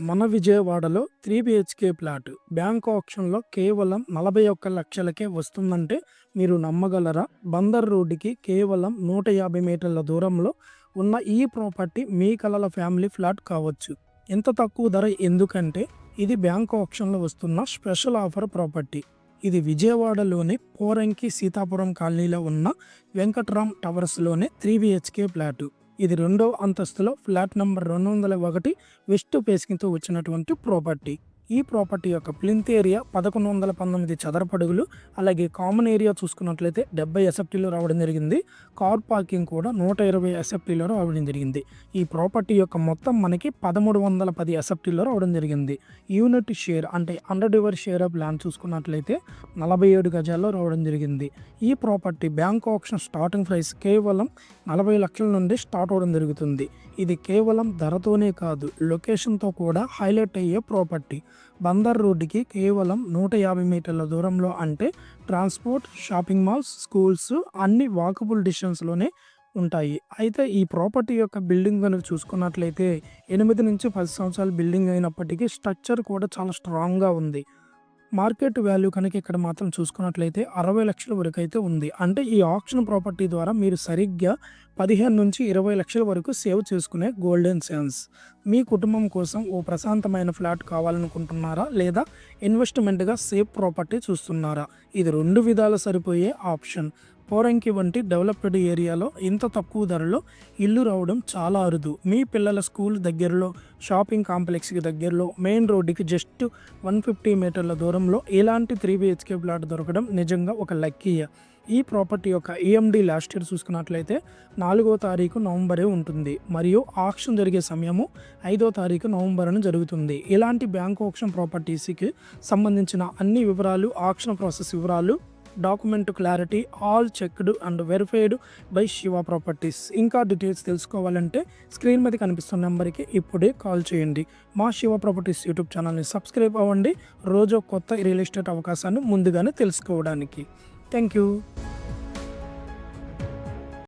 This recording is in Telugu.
మన విజయవాడలో త్రీ బిహెచ్కే ప్లాట్ బ్యాంక్ ఆప్షన్లో కేవలం నలభై ఒక్క లక్షలకే వస్తుందంటే మీరు నమ్మగలరా? బందర్ రోడ్డుకి కేవలం నూట యాభై మీటర్ల దూరంలో ఉన్న ఈ ప్రాపర్టీ మీ కలల ఫ్యామిలీ ఫ్లాట్ కావచ్చు. ఎంత తక్కువ ధర? ఎందుకంటే ఇది బ్యాంక్ ఆప్షన్లో వస్తున్న స్పెషల్ ఆఫర్ ప్రాపర్టీ. ఇది విజయవాడలోని పోరంకి సీతాపురం కాలనీలో ఉన్న వెంకట్రామ్ టవర్స్లోనే త్రీ బిహెచ్కే ప్లాటు. ఇది రెండవ అంతస్తులో ఫ్లాట్ నంబర్ రెండు వందల ఒకటి వెస్ట్ ఫేసింగ్తో వచ్చినటువంటి ప్రాపర్టీ. ఈ ప్రాపర్టీ యొక్క ప్లింత్ ఏరియా పదకొండు వందల పంతొమ్మిది చదరపడుగులు అలాగే కామన్ ఏరియా చూసుకున్నట్లయితే డెబ్బై ఎస్ఎఫ్టీలో రావడం జరిగింది. కార్ పార్కింగ్ కూడా నూట ఇరవై ఎస్ఎఫ్టీలో రావడం జరిగింది. ఈ ప్రాపర్టీ యొక్క మొత్తం మనకి పదమూడు వందల పది ఎస్ఎఫ్టీలో రావడం జరిగింది. యూనిట్ షేర్ అంటే అండర్ డివర్ షేర్ ఆఫ్ ల్యాండ్ చూసుకున్నట్లయితే నలభై ఏడు గజాల్లో రావడం జరిగింది. ఈ property bank option starting price కేవలం నలభై లక్షల నుండి స్టార్ట్ అవడం జరుగుతుంది. ఇది కేవలం ధరతోనే కాదు లొకేషన్తో కూడా హైలైట్ అయ్యే ప్రాపర్టీ. బందర్ రోడ్డుకి కేవలం నూట యాభై మీటర్ల దూరంలో అంటే ట్రాన్స్పోర్ట్ షాపింగ్ మాల్స్ స్కూల్స్ అన్ని వాకబుల్ డిస్టెన్స్లోనే ఉంటాయి. అయితే ఈ ప్రాపర్టీ యొక్క బిల్డింగ్ కనుక చూసుకున్నట్లయితే ఎనిమిది నుంచి పది సంవత్సరాల బిల్డింగ్ అయినప్పటికీ స్ట్రక్చర్ కూడా చాలా స్ట్రాంగ్గా ఉంది. మార్కెట్ వాల్యూ కనుక ఇక్కడ మాత్రం చూసుకున్నట్లయితే అరవై లక్షల వరకు అయితే ఉంది. అంటే ఈ ఆప్షన్ ప్రాపర్టీ ద్వారా మీరు సరిగ్గా పదిహేను నుంచి ఇరవై లక్షల వరకు సేవ్ చేసుకునే గోల్డెన్ సెన్స్ మీ కుటుంబం కోసం ఓ ప్రశాంతమైన ఫ్లాట్ కావాలనుకుంటున్నారా లేదా ఇన్వెస్ట్మెంట్గా సేఫ్ ప్రాపర్టీ చూస్తున్నారా? ఇది రెండు విధాలు సరిపోయే ఆప్షన్. పోరంకి వంటి డెవలప్డ్ ఏరియాలో ఇంత తక్కువ ధరలో ఇల్లు రావడం చాలా అరుదు. మీ పిల్లల స్కూల్ దగ్గరలో షాపింగ్ కాంప్లెక్స్కి దగ్గరలో మెయిన్ రోడ్డుకి జస్ట్ వన్ ఫిఫ్టీ మీటర్ల దూరంలో ఇలాంటి త్రీ బిహెచ్కే ప్లాట్ దొరకడం నిజంగా ఒక లక్కీయ ఈ ప్రాపర్టీ యొక్క ఈఎండి లాస్ట్ ఇయర్ చూసుకున్నట్లయితే నాలుగో తారీఖు నవంబరే ఉంటుంది. మరియు ఆక్షన్ జరిగే సమయము ఐదో తారీఖు నవంబర్ అని జరుగుతుంది. ఇలాంటి బ్యాంక్ ఆక్షన్ ప్రాపర్టీస్కి సంబంధించిన అన్ని వివరాలు ఆక్షన్ ప్రాసెస్ వివరాలు document clarity all checked and verified by Shiva properties. ఇంకా డీటెయిల్స్ తెలుసుకోవాలంటే స్క్రీన్ మీద కనిపిస్తున్న నెంబర్కి ఇప్పుడే కాల్ చేయండి. మా శివ ప్రాపర్టీస్ యూట్యూబ్ ఛానల్ని సబ్స్క్రైబ్ అవ్వండి. రోజు కొత్త రియల్ ఎస్టేట్ అవకాశాన్ని ముందుగానే తెలుసుకోవడానికి. Thank you